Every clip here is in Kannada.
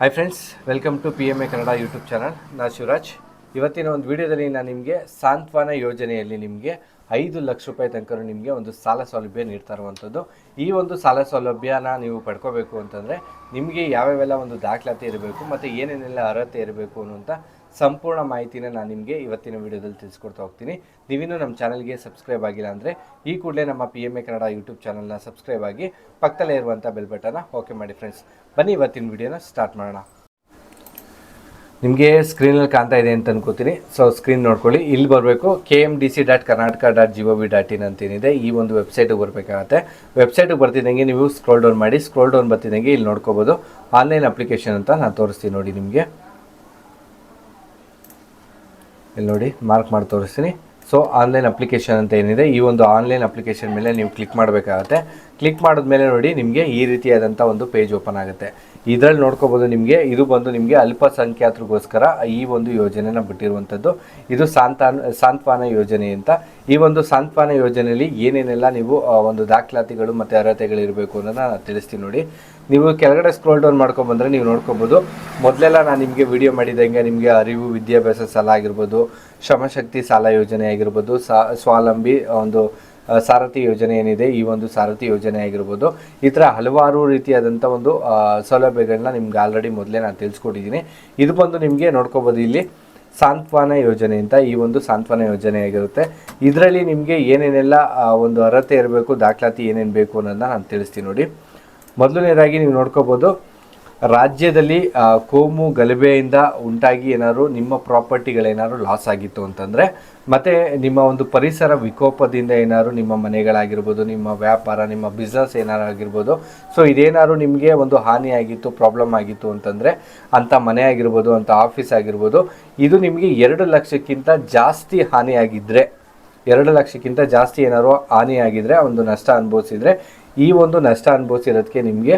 Hi friends welcome to P M A Kannada YouTube channel ನಾ ಶಿವರಾಜ್. ಇವತ್ತಿನ ಒಂದು ವಿಡಿಯೋದಲ್ಲಿ ನಾನು ನಿಮಗೆ ಸಾಂತ್ವನ ಯೋಜನೆಯಲ್ಲಿ ನಿಮಗೆ ಐದು ಲಕ್ಷ ರೂಪಾಯಿ ತನಕ ನಿಮಗೆ ಒಂದು ಸಾಲ ಸೌಲಭ್ಯ ನೀಡ್ತಾ ಇರುವಂಥದ್ದು. ಈ ಒಂದು ಸಾಲ ಸೌಲಭ್ಯನ ನೀವು ಪಡ್ಕೋಬೇಕು ಅಂತಂದರೆ ನಿಮಗೆ ಯಾವ್ಯಾವೆಲ್ಲ ಒಂದು ದಾಖಲಾತಿ ಇರಬೇಕು, ಮತ್ತು ಏನೇನೆಲ್ಲ ಅರ್ಹತೆ ಇರಬೇಕು ಅನ್ನುವಂಥ ಸಂಪೂರ್ಣ ಮಾಹಿತಿನ ನಾನು ನಿಮಗೆ ಇವತ್ತಿನ ವಿಡಿಯೋದಲ್ಲಿ ತಿಳಿಸ್ಕೊಡ್ತಾ ಹೋಗ್ತೀನಿ. ನೀವಿನ್ನೂ ನಮ್ಮ ಚಾನಲ್ಗೆ ಸಬ್ಸ್ಕ್ರೈಬ್ ಆಗಿಲ್ಲ ಅಂದರೆ ಈ ಕೂಡಲೇ ನಮ್ಮ P M A Kannada YouTube ಚಾನಲ್ನ ಸಬ್ಸ್ಕ್ರೈಬ್ ಆಗಿ ಪಕ್ಕದಲ್ಲೇ ಇರುವಂಥ ಬೆಲ್ ಬಟನ್ನ ಓಕೆ ಮಾಡಿ ಫ್ರೆಂಡ್ಸ್ ಬನ್ನಿ ಇವತ್ತಿನ ವಿಡಿಯೋನ ಸ್ಟಾರ್ಟ್ ಮಾಡೋಣ. ನಿಮಗೆ ಸ್ಕ್ರೀನಲ್ಲಿ ಕಾಣ್ತಾ ಇದೆ ಅಂತ ಅನ್ಕೋತೀನಿ. ಸೊ ಸ್ಕ್ರೀನ್ ನೋಡ್ಕೊಳ್ಳಿ. ಇಲ್ಲಿ ಬರಬೇಕು. K M D C dot Karnataka dot G O V dot in ಅಂತೇನಿದೆ. ಈ ಒಂದು ವೆಬ್ಸೈಟಿಗೆ ಬರಬೇಕಾಗತ್ತೆ. ವೆಬ್ಸೈಟಿಗೆ ಬರ್ತಿದ್ದಂಗೆ ನೀವು ಸ್ಕ್ರೋಲ್ ಡೌನ್ ಮಾಡಿ ಸ್ಕ್ರೋಲ್ ಡೌನ್ ಬರ್ತಿದ್ದಂಗೆ ಇಲ್ಲಿ ನೋಡ್ಕೋಬೋದು. ಆನ್ಲೈನ್ ಅಪ್ಲಿಕೇಶನ್ ಅಂತ ನಾನು ತೋರಿಸ್ತೀನಿ ನೋಡಿ ನಿಮಗೆ. ಇಲ್ಲಿ ನೋಡಿ ಮಾರ್ಕ್ ಮಾಡಿ ತೋರಿಸ್ತೀನಿ. ಸೊ ಆನ್ಲೈನ್ ಅಪ್ಲಿಕೇಶನ್ ಅಂತ ಏನಿದೆ, ಈ ಒಂದು ಆನ್ಲೈನ್ ಅಪ್ಲಿಕೇಶನ್ ಮೇಲೆ ನೀವು ಕ್ಲಿಕ್ ಮಾಡಬೇಕಾಗತ್ತೆ. ಕ್ಲಿಕ್ ಮಾಡಿದ್ಮೇಲೆ ನೋಡಿ, ನಿಮಗೆ ಈ ರೀತಿಯಾದಂಥ ಒಂದು ಪೇಜ್ ಓಪನ್ ಆಗುತ್ತೆ. ಇದರಲ್ಲಿ ನೋಡ್ಕೋಬೋದು ನಿಮಗೆ, ಇದು ಬಂದು ನಿಮಗೆ ಅಲ್ಪಸಂಖ್ಯಾತರಿಗೋಸ್ಕರ ಈ ಒಂದು ಯೋಜನೆನ ಬಿಟ್ಟಿರುವಂಥದ್ದು. ಇದು ಸಾಂತಾನ್, ಸಾಂತ್ವಾನ ಯೋಜನೆ ಅಂತ. ಈ ಒಂದು ಸಾಂತ್ವಾನ ಯೋಜನೆಯಲ್ಲಿ ಏನೇನೆಲ್ಲ ನೀವು ಒಂದು ದಾಖಲಾತಿಗಳು ಮತ್ತು ಅರ್ಹತೆಗಳು ಇರಬೇಕು ಅನ್ನೋದನ್ನ ನಾನು ತಿಳಿಸ್ತೀನಿ ನೋಡಿ. ನೀವು ಕೆಳಗಡೆ ಸ್ಕ್ರೋಲ್ ಡೌನ್ ಮಾಡ್ಕೊಂಬಂದರೆ ನೀವು ನೋಡ್ಕೋಬೋದು. ಮೊದಲೆಲ್ಲ ನಾನು ನಿಮಗೆ ವಿಡಿಯೋ ಮಾಡಿದಂಗೆ ನಿಮಗೆ ಅರಿವು, ವಿದ್ಯಾಭ್ಯಾಸ ಸಲ ಆಗಿರ್ಬೋದು. ಶ್ರಮಶಕ್ತಿ ಸಾಲ ಯೋಜನೆ ಆಗಿರ್ಬೋದು ಸ್ವಾವಲಂಬಿ ಒಂದು ಸಾರಥಿ ಯೋಜನೆ ಏನಿದೆ, ಈ ಒಂದು ಸಾರಥಿ ಯೋಜನೆ ಆಗಿರ್ಬೋದು. ಈ ಥರ ಹಲವಾರು ರೀತಿಯಾದಂಥ ಒಂದು ಸೌಲಭ್ಯಗಳನ್ನ ನಿಮ್ಗೆ ಆಲ್ರೆಡಿ ಮೊದಲೇ ನಾನು ತಿಳಿಸ್ಕೊಟ್ಟಿದ್ದೀನಿ. ಇದು ಬಂದು ನಿಮಗೆ ನೋಡ್ಕೋಬೋದು ಇಲ್ಲಿ. ಸಾಂತ್ವನ ಯೋಜನೆ ಅಂತ ಈ ಒಂದು ಸಾಂತ್ವನ ಯೋಜನೆ ಆಗಿರುತ್ತೆ. ಇದರಲ್ಲಿ ನಿಮಗೆ ಏನೇನೆಲ್ಲ ಒಂದು ಅರ್ಹತೆ ಇರಬೇಕು, ದಾಖಲಾತಿ ಏನೇನು ಬೇಕು ಅನ್ನೋದನ್ನ ನಾನು ತಿಳಿಸ್ತೀನಿ ನೋಡಿ. ಮೊದಲನೇದಾಗಿ ನೀವು ನೋಡ್ಕೋಬೋದು ರಾಜ್ಯದಲ್ಲಿ ಕೋಮು ಗಲಭೆಯಿಂದ ಉಂಟಾಗಿ ಏನಾದ್ರು ನಿಮ್ಮ ಪ್ರಾಪರ್ಟಿಗಳೇನಾದ್ರು ಲಾಸ್ ಆಗಿತ್ತು ಅಂತಂದರೆ, ಮತ್ತು ನಿಮ್ಮ ಒಂದು ಪರಿಸರ ವಿಕೋಪದಿಂದ ಏನಾದ್ರು ನಿಮ್ಮ ಮನೆಗಳಾಗಿರ್ಬೋದು, ನಿಮ್ಮ ವ್ಯಾಪಾರ, ನಿಮ್ಮ ಬಿಸ್ನೆಸ್ ಏನಾರು ಆಗಿರ್ಬೋದು ಸೊ ಇದೇನಾದ್ರು ನಿಮಗೆ ಒಂದು ಹಾನಿ ಆಗಿತ್ತು ಪ್ರಾಬ್ಲಮ್ ಆಗಿತ್ತು ಅಂತಂದರೆ ಅಂಥ ಮನೆ ಆಗಿರ್ಬೋದು ಅಂಥ ಆಫೀಸ್ ಆಗಿರ್ಬೋದು, ಇದು ನಿಮಗೆ ಎರಡು ಲಕ್ಷಕ್ಕಿಂತ ಜಾಸ್ತಿ ಹಾನಿ ಆಗಿದ್ದರೆ ಎರಡು ಲಕ್ಷಕ್ಕಿಂತ ಜಾಸ್ತಿ ಏನಾದ್ರು ಹಾನಿಯಾಗಿದ್ರೆ ಒಂದು ನಷ್ಟ ಅನುಭವಿಸಿದ್ರೆ, ಈ ಒಂದು ನಷ್ಟ ಅನುಭವಿಸಿರೋದಕ್ಕೆ ನಿಮಗೆ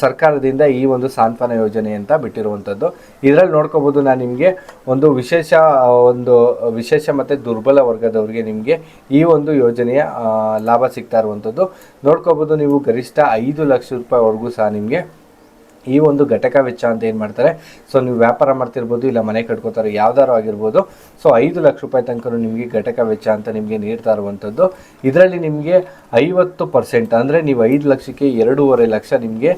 ಸರ್ಕಾರದಿಂದ ಈ ಒಂದು ಸಾಂತ್ವನ ಯೋಜನೆ ಅಂತ ಬಿಟ್ಟಿರುವಂಥದ್ದು ಇದರಲ್ಲಿ ನೋಡ್ಕೋಬೋದು ನಾನು ನಿಮಗೆ ಒಂದು ವಿಶೇಷ ಒಂದು ವಿಶೇಷ ಮತ್ತು ದುರ್ಬಲ ವರ್ಗದವರಿಗೆ ನಿಮಗೆ ಈ ಒಂದು ಯೋಜನೆಯ ಲಾಭ ಸಿಗ್ತಾ ಇರುವಂಥದ್ದು ನೋಡ್ಕೋಬೋದು ನೀವು ಗರಿಷ್ಠ ಐದು ಲಕ್ಷ ರೂಪಾಯಿವರೆಗೂ ಸಹ ನಿಮಗೆ ಈ ಒಂದು ಘಟಕ ವೆಚ್ಚ ಅಂತ ಏನು ಮಾಡ್ತಾರೆ? ಸೊ ನೀವು ವ್ಯಾಪಾರ ಮಾಡ್ತಿರ್ಬೋದು, ಇಲ್ಲ ಮನೆ ಕಟ್ಕೋತಾರೆ, ಯಾವ್ದಾರು ಆಗಿರ್ಬೋದು. ಸೊ ಐದು ಲಕ್ಷ ರೂಪಾಯಿ ತನಕ ನಿಮಗೆ ಘಟಕ ವೆಚ್ಚ ಅಂತ ನಿಮಗೆ ನೀಡ್ತಾ ಇರುವಂಥದ್ದು. ಇದರಲ್ಲಿ ನಿಮಗೆ ಐವತ್ತು ಪರ್ಸೆಂಟ್ ಅಂದರೆ ನೀವು ಐದು ಲಕ್ಷಕ್ಕೆ ಎರಡೂವರೆ ಲಕ್ಷ ನಿಮಗೆ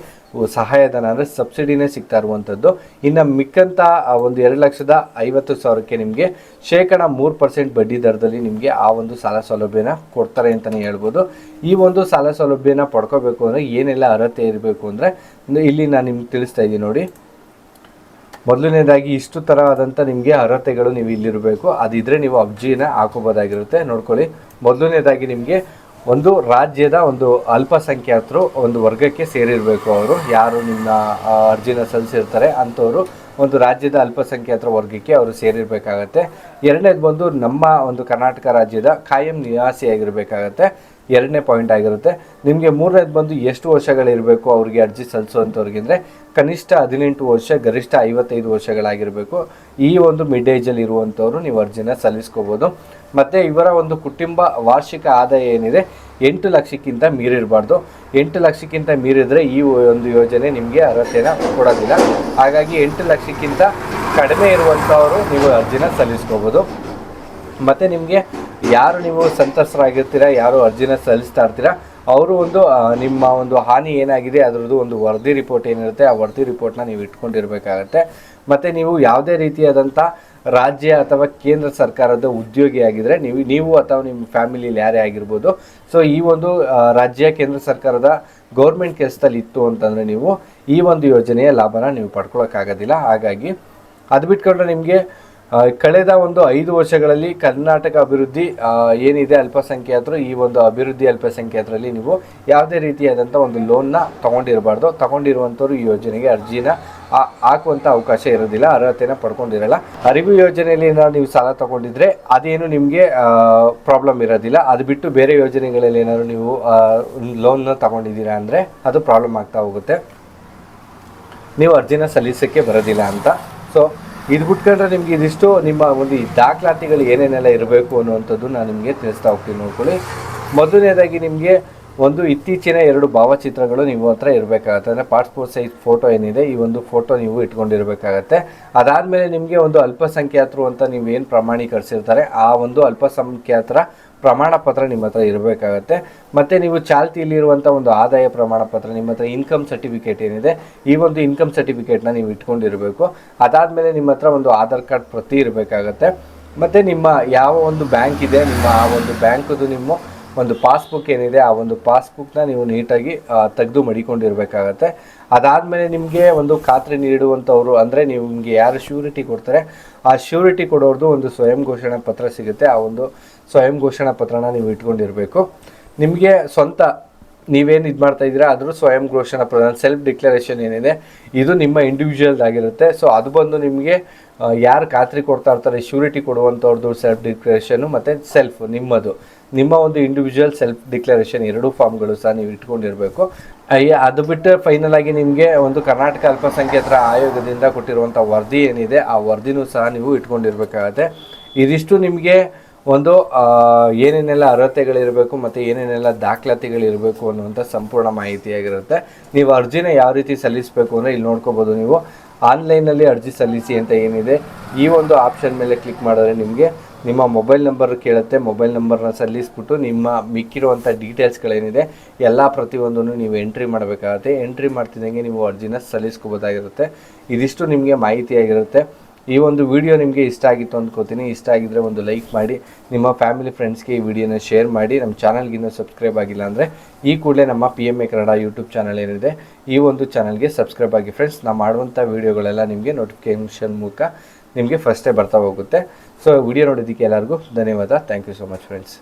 ಸಹಾಯಧನ ಅಂದರೆ ಸಬ್ಸಿಡಿನೇ ಸಿಗ್ತಾ ಇರುವಂಥದ್ದು ಇನ್ನು ಮಿಕ್ಕಂಥ ಒಂದು ಎರಡು ಲಕ್ಷದ ಐವತ್ತು ಸಾವಿರಕ್ಕೆ ನಿಮಗೆ ಶೇಕಡ ಮೂರು ಪರ್ಸೆಂಟ್ ಬಡ್ಡಿ ದರದಲ್ಲಿ ನಿಮಗೆ ಆ ಒಂದು ಸಾಲ ಸೌಲಭ್ಯನ ಕೊಡ್ತಾರೆ ಅಂತಲೇ ಹೇಳ್ಬೋದು. ಈ ಒಂದು ಸಾಲ ಸೌಲಭ್ಯನ ಪಡ್ಕೋಬೇಕು ಅಂದರೆ ಏನೆಲ್ಲ ಅರ್ಹತೆ ಇರಬೇಕು ಅಂದರೆ ಇಲ್ಲಿ ನಾನು ನಿಮ್ಗೆ ತಿಳಿಸ್ತಾ ಇದ್ದೀನಿ ನೋಡಿ. ಮೊದಲನೇದಾಗಿ ಇಷ್ಟು ಥರವಾದಂಥ ನಿಮಗೆ ಅರ್ಹತೆಗಳು ನೀವು ಇಲ್ಲಿರಬೇಕು. ಅದಿದ್ರೆ ನೀವು ಅರ್ಜಿನ ಹಾಕೋಬೋದಾಗಿರುತ್ತೆ. ನೋಡ್ಕೊಳ್ಳಿ. ಮೊದಲನೇದಾಗಿ ನಿಮಗೆ ಒಂದು ರಾಜ್ಯದ ಒಂದು ಅಲ್ಪಸಂಖ್ಯಾತರು ಒಂದು ವರ್ಗಕ್ಕೆ ಸೇರಿರಬೇಕು ಅವರು. ಯಾರು ನಿಮ್ಮ ಅರ್ಜಿನ ಸಲ್ಲಿಸಿರ್ತಾರೆ ಅಂಥವರು ಒಂದು ರಾಜ್ಯದ ಅಲ್ಪಸಂಖ್ಯಾತರ ವರ್ಗಕ್ಕೆ ಅವರು ಸೇರಿರಬೇಕಾಗತ್ತೆ. ಎರಡನೇದು ಬಂದು ನಮ್ಮ ಒಂದು ಕರ್ನಾಟಕ ರಾಜ್ಯದ ಕಾಯಂ ನಿವಾಸಿಯಾಗಿರಬೇಕಾಗತ್ತೆ. ಎರಡನೇ ಪಾಯಿಂಟ್ ಆಗಿರುತ್ತೆ. ನಿಮಗೆ ಮೂರನೇದು ಬಂದು ಎಷ್ಟು ವರ್ಷಗಳಿರಬೇಕು ಅವ್ರಿಗೆ ಅರ್ಜಿ ಸಲ್ಲಿಸುವಂಥವ್ರಿಗೆ ಅಂದರೆ ಕನಿಷ್ಠ ಹದಿನೆಂಟು ವರ್ಷ, ಗರಿಷ್ಠ ಐವತ್ತೈದು ವರ್ಷಗಳಾಗಿರಬೇಕು. ಈ ಒಂದು ಮಿಡ್ ಏಜಲ್ಲಿ ಇರುವಂಥವ್ರು ನೀವು ಅರ್ಜಿನ ಸಲ್ಲಿಸ್ಕೋಬೋದು. ಮತ್ತು ಇವರ ಒಂದು ಕುಟುಂಬ ವಾರ್ಷಿಕ ಆದಾಯ ಏನಿದೆ? ಎಂಟು ಲಕ್ಷಕ್ಕಿಂತ ಮೀರಿರಬಾರ್ದು. ಎಂಟು ಲಕ್ಷಕ್ಕಿಂತ ಮೀರಿದರೆ ಈ ಒಂದು ಯೋಜನೆ ನಿಮಗೆ ಅರ್ಹತೆನ ಕೊಡೋದಿಲ್ಲ. ಹಾಗಾಗಿ ಎಂಟು ಲಕ್ಷಕ್ಕಿಂತ ಕಡಿಮೆ ಇರುವಂಥವರು ನೀವು ಅರ್ಜಿನ ಸಲ್ಲಿಸ್ಕೋಬೋದು. ಮತ್ತು ನಿಮಗೆ ಯಾರು ನೀವು ಸಂತ್ರಸ್ತರಾಗಿರ್ತೀರಾ, ಯಾರು ಅರ್ಜಿನ ಸಲ್ಲಿಸ್ತಾ ಇರ್ತೀರಾ, ಅವರು ಒಂದು ನಿಮ್ಮ ಒಂದು ಹಾನಿ ಏನಾಗಿದೆ, ಅದರದ್ದು ಒಂದು ವರದಿ ರಿಪೋರ್ಟ್ ಏನಿರುತ್ತೆ, ಆ ವರದಿ ರಿಪೋರ್ಟ್ನ ನೀವು ಇಟ್ಕೊಂಡಿರಬೇಕಾಗತ್ತೆ. ಮತ್ತು ನೀವು ಯಾವುದೇ ರೀತಿಯಾದಂಥ ರಾಜ್ಯ ಅಥವಾ ಕೇಂದ್ರ ಸರ್ಕಾರದ ಉದ್ಯೋಗಿ ಆಗಿದ್ರೆ, ನೀವು ನೀವು ಅಥವಾ ನಿಮ್ಮ ಫ್ಯಾಮಿಲಿಯಲ್ಲಿ ಯಾರೇ ಆಗಿರ್ಬೋದು, ಸೊ ಈ ಒಂದು ರಾಜ್ಯ, ಕೇಂದ್ರ ಸರ್ಕಾರದ ಗೌರ್ಮೆಂಟ್ ಕೆಲಸದಲ್ಲಿ ಇತ್ತು ಅಂತಂದರೆ ನೀವು ಈ ಒಂದು ಯೋಜನೆಯ ಲಾಭನ ನೀವು ಪಡ್ಕೊಳಕ್ಕಾಗೋದಿಲ್ಲ. ಹಾಗಾಗಿ ಅದು ಬಿಟ್ಕೊಂಡ್ರೆ ನಿಮಗೆ ಕಳೆದ ಒಂದು ಐದು ವರ್ಷಗಳಲ್ಲಿ ಕರ್ನಾಟಕ ಅಭಿವೃದ್ಧಿ ಏನಿದೆ ಅಲ್ಪಸಂಖ್ಯಾತರು, ಈ ಒಂದು ಅಭಿವೃದ್ಧಿ ಅಲ್ಪಸಂಖ್ಯಾತರಲ್ಲಿ ನೀವು ಯಾವುದೇ ರೀತಿಯಾದಂಥ ಒಂದು ಲೋನ್ನ ತೊಗೊಂಡಿರಬಾರ್ದು. ತಗೊಂಡಿರುವಂಥವ್ರು ಈ ಯೋಜನೆಗೆ ಅರ್ಜಿನ ಹಾಕುವಂಥ ಅವಕಾಶ ಇರೋದಿಲ್ಲ, ಅರ್ಹತೆನ ಪಡ್ಕೊಂಡಿರಲ್ಲ. ಅರಿವು ಯೋಜನೆಯಲ್ಲಿ ಏನಾದ್ರು ನೀವು ಸಾಲ ತಗೊಂಡಿದ್ರೆ ಅದೇನು ನಿಮಗೆ ಪ್ರಾಬ್ಲಮ್ ಇರೋದಿಲ್ಲ. ಅದು ಬಿಟ್ಟು ಬೇರೆ ಯೋಜನೆಗಳಲ್ಲಿ ಏನಾದರೂ ನೀವು ಲೋನ್ನ ತಗೊಂಡಿದ್ದೀರಾ ಅಂದರೆ ಅದು ಪ್ರಾಬ್ಲಮ್ ಆಗ್ತಾ ಹೋಗುತ್ತೆ. ನೀವು ಅರ್ಜಿನ ಸಲ್ಲಿಸೋಕ್ಕೆ ಬರೋದಿಲ್ಲ ಅಂತ. ಸೊ ಇದು ಬಿಟ್ಕೊಂಡ್ರೆ ನಿಮ್ಗೆ ಇದಿಷ್ಟು ನಿಮ್ಮ ಒಂದು ಈ ದಾಖಲಾತಿಗಳು ಏನೇನೆಲ್ಲ ಇರಬೇಕು ಅನ್ನುವಂಥದ್ದು ನಾನು ನಿಮಗೆ ತಿಳಿಸ್ತಾ ಹೋಗ್ತೀನಿ ನೋಡ್ಕೊಳ್ಳಿ. ಮೊದಲನೇದಾಗಿ ನಿಮಗೆ ಒಂದು ಇತ್ತೀಚಿನ ಎರಡು ಭಾವಚಿತ್ರಗಳು ನಿಮ್ಮ ಹತ್ರ ಇರಬೇಕಾಗತ್ತೆ. ಅಂದರೆ ಪಾಸ್ಪೋರ್ಟ್ ಸೈಜ್ ಫೋಟೋ ಏನಿದೆ, ಈ ಒಂದು ಫೋಟೋ ನೀವು ಇಟ್ಕೊಂಡಿರಬೇಕಾಗತ್ತೆ. ಅದಾದಮೇಲೆ ನಿಮಗೆ ಒಂದು ಅಲ್ಪಸಂಖ್ಯಾತರು ಅಂತ ನೀವು ಏನು ಪ್ರಮಾಣೀಕರಿಸಿರ್ತಾರೆ, ಆ ಒಂದು ಅಲ್ಪಸಂಖ್ಯಾತರ ಪ್ರಮಾಣ ಪತ್ರ ನಿಮ್ಮ ಹತ್ರ ಇರಬೇಕಾಗತ್ತೆ. ಮತ್ತು ನೀವು ಚಾಲ್ತಿಯಲ್ಲಿರುವಂಥ ಒಂದು ಆದಾಯ ಪ್ರಮಾಣ ಪತ್ರ ನಿಮ್ಮ ಹತ್ರ ಇನ್ಕಮ್ ಸರ್ಟಿಫಿಕೇಟ್ ಏನಿದೆ, ಈ ಒಂದು ಇನ್ಕಮ್ ಸರ್ಟಿಫಿಕೇಟ್ನ ನೀವು ಇಟ್ಕೊಂಡಿರಬೇಕು. ಅದಾದಮೇಲೆ ನಿಮ್ಮ ಹತ್ರ ಒಂದು ಆಧಾರ್ ಕಾರ್ಡ್ ಪ್ರತಿ ಇರಬೇಕಾಗತ್ತೆ. ಮತ್ತು ನಿಮ್ಮ ಯಾವ ಒಂದು ಬ್ಯಾಂಕ್ ಇದೆ, ನಿಮ್ಮ ಆ ಒಂದು ಬ್ಯಾಂಕದು ನಿಮ್ಮ ಒಂದು ಪಾಸ್ಬುಕ್ ಏನಿದೆ, ಆ ಒಂದು ಪಾಸ್ಬುಕ್ನ ನೀವು ನೀಟಾಗಿ ತೆಗೆದು ಮಡಿಕೊಂಡಿರಬೇಕಾಗತ್ತೆ. ಅದಾದಮೇಲೆ ನಿಮಗೆ ಒಂದು ಖಾತ್ರಿ ನೀಡುವಂಥವ್ರು ಅಂದರೆ ನಿಮಗೆ ಯಾರು ಶ್ಯೂರಿಟಿ ಕೊಡ್ತಾರೆ, ಆ ಶ್ಯೂರಿಟಿ ಕೊಡೋರ್ದು ಒಂದು ಸ್ವಯಂ ಘೋಷಣಾ ಪತ್ರ ಸಿಗುತ್ತೆ. ಆ ಒಂದು ಸ್ವಯಂ ಘೋಷಣಾ ಪತ್ರನ ನೀವು ಇಟ್ಕೊಂಡಿರಬೇಕು. ನಿಮಗೆ ಸ್ವಂತ, ನೀವೇನು ಇದು ಮಾಡ್ತಾ ಇದ್ದೀರಾ, ಅದ್ರ ಸ್ವಯಂ ಘೋಷಣಾ ಪತ್ರ ಸೆಲ್ಫ್ ಡಿಕ್ಲರೇಷನ್ ಏನಿದೆ, ಇದು ನಿಮ್ಮ ಇಂಡಿವಿಜುವಲ್ ಆಗಿರುತ್ತೆ ಸೊ ಅದು ಬಂದು ನಿಮಗೆ ಯಾರು ಖಾತ್ರಿ ಕೊಡ್ತಾ ಇರ್ತಾರೆ ಶ್ಯೂರಿಟಿ ಕೊಡುವಂಥವ್ರದ್ದು ಸೆಲ್ಫ್ ಡಿಕ್ಲರೇಷನು ಮತ್ತು ಸೆಲ್ಫ್ ನಿಮ್ಮದು. ನಿಮ್ಮ ಒಂದು ಇಂಡಿವಿಜುವಲ್ ಸೆಲ್ಫ್ ಡಿಕ್ಲರೇಷನ್ ಎರಡೂ ಫಾರ್ಮ್ಗಳು ಸಹ ನೀವು ಇಟ್ಕೊಂಡಿರಬೇಕು. ಅದು ಬಿಟ್ಟು ಫೈನಲ್ ಆಗಿ ನಿಮಗೆ ಒಂದು ಕರ್ನಾಟಕ ಅಲ್ಪಸಂಖ್ಯಾತರ ಆಯೋಗದಿಂದ ಕೊಟ್ಟಿರುವಂಥ ವರದಿ ಏನಿದೆ, ಆ ವರದಿನೂ ಸಹ ನೀವು ಇಟ್ಕೊಂಡಿರ್ಬೇಕಾಗತ್ತೆ. ಇದಿಷ್ಟು ನಿಮಗೆ ಒಂದು ಏನೇನೆಲ್ಲ ಅರ್ಹತೆಗಳಿರಬೇಕು ಮತ್ತು ಏನೇನೆಲ್ಲ ದಾಖಲಾತಿಗಳಿರಬೇಕು ಅನ್ನುವಂಥ ಸಂಪೂರ್ಣ ಮಾಹಿತಿಯಾಗಿರುತ್ತೆ. ನೀವು ಅರ್ಜಿನ ಯಾವ ರೀತಿ ಸಲ್ಲಿಸಬೇಕು ಅಂದರೆ ಇಲ್ಲಿ ನೋಡ್ಕೋಬೋದು ನೀವು. ಆನ್ಲೈನಲ್ಲಿ ಅರ್ಜಿ ಸಲ್ಲಿಸಿ ಅಂತ ಏನಿದೆ, ಈ ಒಂದು ಆಪ್ಷನ್ ಮೇಲೆ ಕ್ಲಿಕ್ ಮಾಡಿದ್ರೆ ನಿಮಗೆ ನಿಮ್ಮ ಮೊಬೈಲ್ ನಂಬರ್ ಕೇಳುತ್ತೆ, ಮೊಬೈಲ್ ನಂಬರ್ನ ಸಲ್ಲಿಸ್ಬಿಟ್ಟು ನಿಮ್ಮ ಮಿಕ್ಕಿರುವಂಥ ಡೀಟೇಲ್ಸ್ಗಳೇನಿದೆ ಎಲ್ಲ ಪ್ರತಿಯೊಂದನ್ನು ನೀವು ಎಂಟ್ರಿ ಮಾಡಬೇಕಾಗುತ್ತೆ. ಎಂಟ್ರಿ ಮಾಡ್ತಿದ್ದಂಗೆ ನೀವು ಅರ್ಜಿನ ಸಲ್ಲಿಸ್ಕೋಬೋದಾಗಿರುತ್ತೆ. ಇದಿಷ್ಟು ನಿಮಗೆ ಮಾಹಿತಿಯಾಗಿರುತ್ತೆ. ಈ ಒಂದು ವಿಡಿಯೋ ನಿಮಗೆ ಇಷ್ಟ ಆಗಿತ್ತು ಅಂದ್ಕೋತೀನಿ ಇಷ್ಟ ಆಗಿದ್ರೆ ಒಂದು ಲೈಕ್ ಮಾಡಿ, ನಿಮ್ಮ ಫ್ಯಾಮಿಲಿ ಫ್ರೆಂಡ್ಸ್ಗೆ ಈ ವಿಡಿಯೋನ ಶೇರ್ ಮಾಡಿ, ನಮ್ಮ ಚಾನಲ್ಗೆ ಇನ್ನೂ ಸಬ್ಸ್ಕ್ರೈಬ್ ಆಗಿಲ್ಲ ಅಂದರೆ ಈ ಕೂಡಲೇ ನಮ್ಮ P M A Kannada YouTube channel ಏನಿದೆ, ಈ ಒಂದು ಚಾನಲ್ಗೆ ಸಬ್ಸ್ಕ್ರೈಬ್ ಆಗಿ ಫ್ರೆಂಡ್ಸ್ ನಾವು ಮಾಡುವಂಥ ವೀಡಿಯೋಗಳೆಲ್ಲ ನಿಮಗೆ ನೋಟಿಫಿಕೇಷನ್ ಮೂಲಕ ನಿಮಗೆ ಫಸ್ಟೇ ಬರ್ತಾ ಹೋಗುತ್ತೆ. ಸೊ ವಿಡಿಯೋ ನೋಡಿದ್ದಕ್ಕೆ ಎಲ್ಲರಿಗೂ ಧನ್ಯವಾದ. Thank you so much friends